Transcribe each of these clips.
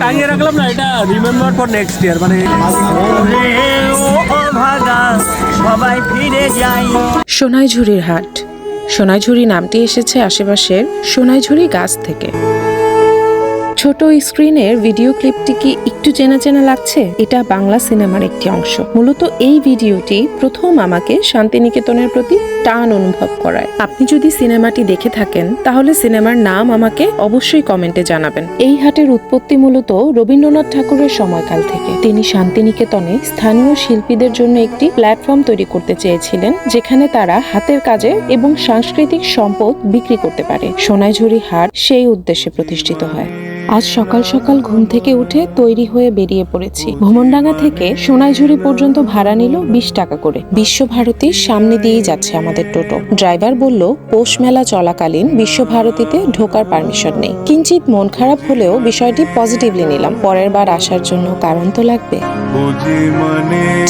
টাঙিয়ে রাখলাম না, এটা রিমেম্বার ফর নেক্সট ইয়ার মানে সোনাইঝুরির হাট। সোনাইঝুরি নামটি এসেছে আশেপাশের সোনাইঝুরি গাছ থেকে। ছোট স্ক্রিনের ভিডিও ক্লিপটি কি একটু চেনা চেনা লাগছে? এটা বাংলা সিনেমার একটি অংশ। মূলত এই ভিডিওটি প্রথম আমাকে শান্তিনিকেতনের প্রতি টান অনুভব করায়। আপনি যদি সিনেমাটি দেখে থাকেন, তাহলে সিনেমার নাম আমাকে অবশ্যই কমেন্টে জানাবেন। এই হাটের উৎপত্তি মূলত রবীন্দ্রনাথ ঠাকুরের সময়কাল থেকে। তিনি শান্তিনিকেতনে স্থানীয় শিল্পীদের জন্য একটি প্ল্যাটফর্ম তৈরি করতে চেয়েছিলেন, যেখানে তারা হাতের কাজে এবং সাংস্কৃতিক সম্পদ বিক্রি করতে পারে। সোনাইঝুরি হাট সেই উদ্দেশ্যে প্রতিষ্ঠিত হয়। আজ সকাল সকাল ঘুম থেকে উঠে তৈরি হয়ে বেরিয়ে পড়েছি। ভ্রমণডাঙ্গা থেকে সোনাইঝুড়ি পর্যন্ত ভাড়া নিল বিশ টাকা করে। বিশ্বভারতীর সামনে দিয়েই যাচ্ছে আমাদের টোটো। ড্রাইভার বলল পৌষ মেলা চলাকালীন বিশ্বভারতীতে ঢোকার পারমিশন নেই। কিঞ্চিত মন খারাপ হলেও বিষয়টি পজিটিভলি নিলাম। পরের বার আসার জন্য কারণ তো লাগবে।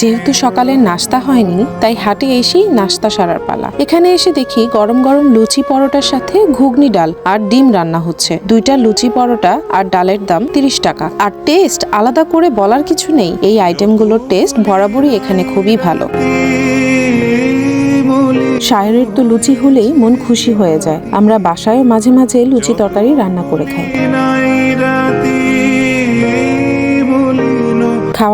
যেহেতু সকালের নাস্তা হয়নি তাই হাটে এসেই নাস্তা সারার পালা। এখানে এসে দেখি গরম গরম লুচি পরোটার সাথে ঘুগনি ডাল আর ডিম রান্না হচ্ছে। দুইটা লুচি পরোটা আর ডালের দাম তিরিশ টাকা। আর টেস্ট আলাদা করে বলার কিছু নেই। এই আইটেমগুলোর টেস্ট বরাবরই এখানে খুবই ভালো। শায়রের তো লুচি হলেই মন খুশি হয়ে যায়। আমরা বাসায় মাঝে মাঝে লুচি তরকারি রান্না করে খাই।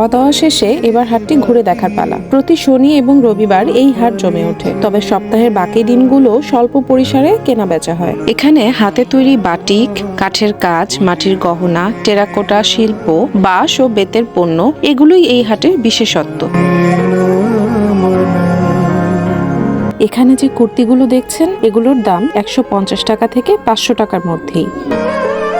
খাওয়া দাওয়া শেষে এবার হাটটি ঘুরে দেখার পালা। প্রতি শনি এবং রবিবার এই হাট জমে ওঠে। তবে সপ্তাহের বাকি দিনগুলো স্বল্প পরিসরে কেনা বেচা হয়। এখানে হাতে তৈরি বাটিক, কাঠের কাজ মাটির গহনা, টেরাকোটা, শিল্প, বাঁশ ও বেতের পণ্য, এগুলোই এই হাটের বিশেষত্ব। এখানে যে কুর্তিগুলো দেখছেন, এগুলোর দাম একশো পঞ্চাশ টাকা থেকে পাঁচশো টাকার মধ্যেই।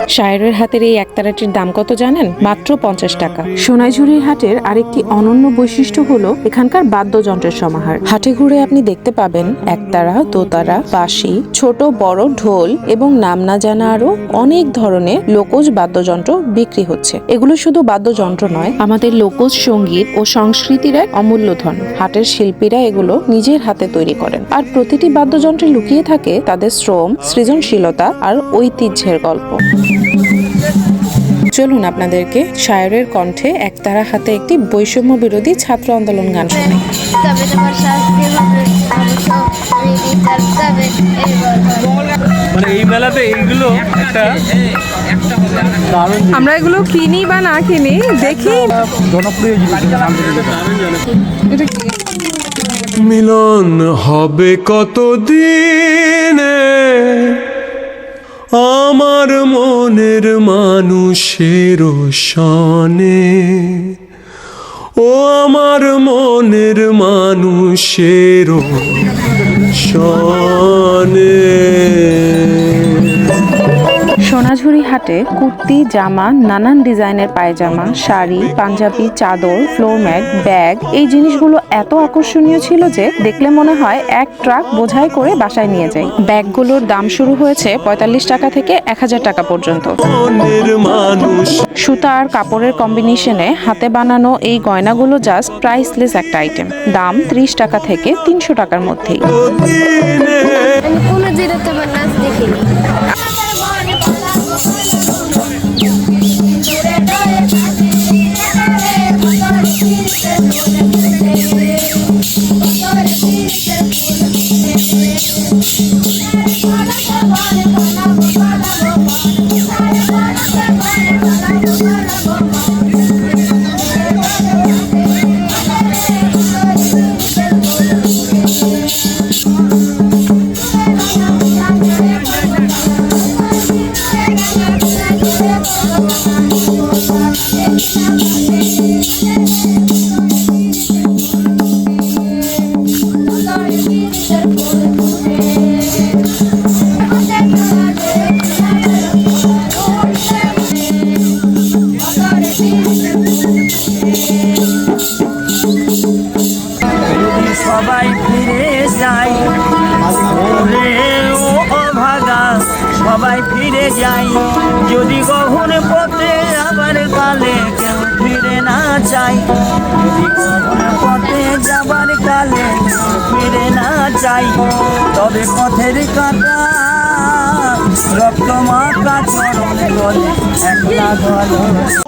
শায়রের হাতের এই একতারাটির দাম কত জানেন? মাত্র পঞ্চাশ টাকা। সোনাইঝুরির হাটের আরেকটি অনন্য বৈশিষ্ট্য হলো এখানকার বাদ্যযন্ত্রের সমাহার। হাটে ঘুরে আপনি দেখতে পাবেন একতারা দোতারা বাঁশি, ছোট, বড়, ঢোল এবং নাম না জানা আরও অনেক ধরনের লোকজ বাদ্যযন্ত্র বিক্রি হচ্ছে। এগুলো শুধু বাদ্যযন্ত্র নয়, আমাদের লোকজ সংগীত ও সংস্কৃতির এক অমূল্য ধন। হাটের শিল্পীরা এগুলো নিজের হাতে তৈরি করেন। আর প্রতিটি বাদ্যযন্ত্রে লুকিয়ে থাকে তাদের শ্রম, সৃজনশীলতা আর ঐতিহ্যের গল্প। চলুন আপনাদেরকে শায়রের কণ্ঠে একতারা হাতে একটি বৈষম্য বিরোধী ছাত্র আন্দোলন গান শোনাই। তবে তোমার শাস্তি মানে এই মেলাতে এইগুলো একটা আমরা এগুলো কিনি বা না কিনি দেখি। জনপ্রিয় জিনিস এটা কি মিলন হবে কত দিনে আমার মনের মানুষের সনে ও আমার মনের মানুষের সনে সোনাঝুরি হাটে কুর্তি জামা নানান ডিজাইনের পায়জামা শাড়ি পাঞ্জাবি চাদর ফ্লোর ম্যাট ব্যাগ। এই জিনিসগুলো এত আকর্ষণীয় ছিল যে দেখলে মনে হয় এক ট্রাক বোঝাই করে বাসায় নিয়ে যাই। ব্যাগগুলোর দাম শুরু হয়েছে পঁয়তাল্লিশ টাকা থেকে এক হাজার টাকা পর্যন্ত। সুতা আর কাপড়ের কম্বিনেশনে হাতে বানানো এই গয়নাগুলো জাস্ট প্রাইসলেস একটা আইটেম। দাম ত্রিশ টাকা থেকে তিনশো টাকার মধ্যেই। যাই। যদি কখন পথে আবার কালে কেউ ফিরে না চাই যদি কখন পথে যাবার কালে ফিরে না চাই তবে পথের কাটা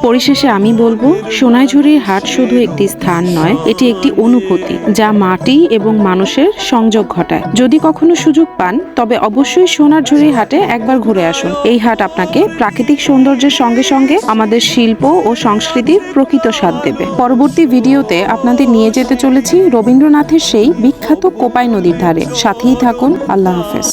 পরিশেষে আমি বলব, সোনাইঝুরির হাট শুধু একটি স্থান নয়, এটি একটি অনুভূতি, যা মাটি এবং মানুষের সংযোগ ঘটায়। যদি কখনো সুযোগ পান, তবে অবশ্যই সোনারঝুরি হাটে একবার ঘুরে আসুন। এই হাট আপনাকে প্রাকৃতিক সৌন্দর্যের সঙ্গে সঙ্গে আমাদের শিল্প ও সংস্কৃতির প্রকৃত স্বাদ দেবে। পরবর্তী ভিডিওতে আপনাদের নিয়ে যেতে চলেছি রবীন্দ্রনাথের সেই বিখ্যাত কোপাই নদীর ধারে। সাথেই থাকুন, আল্লাহ হাফেজ।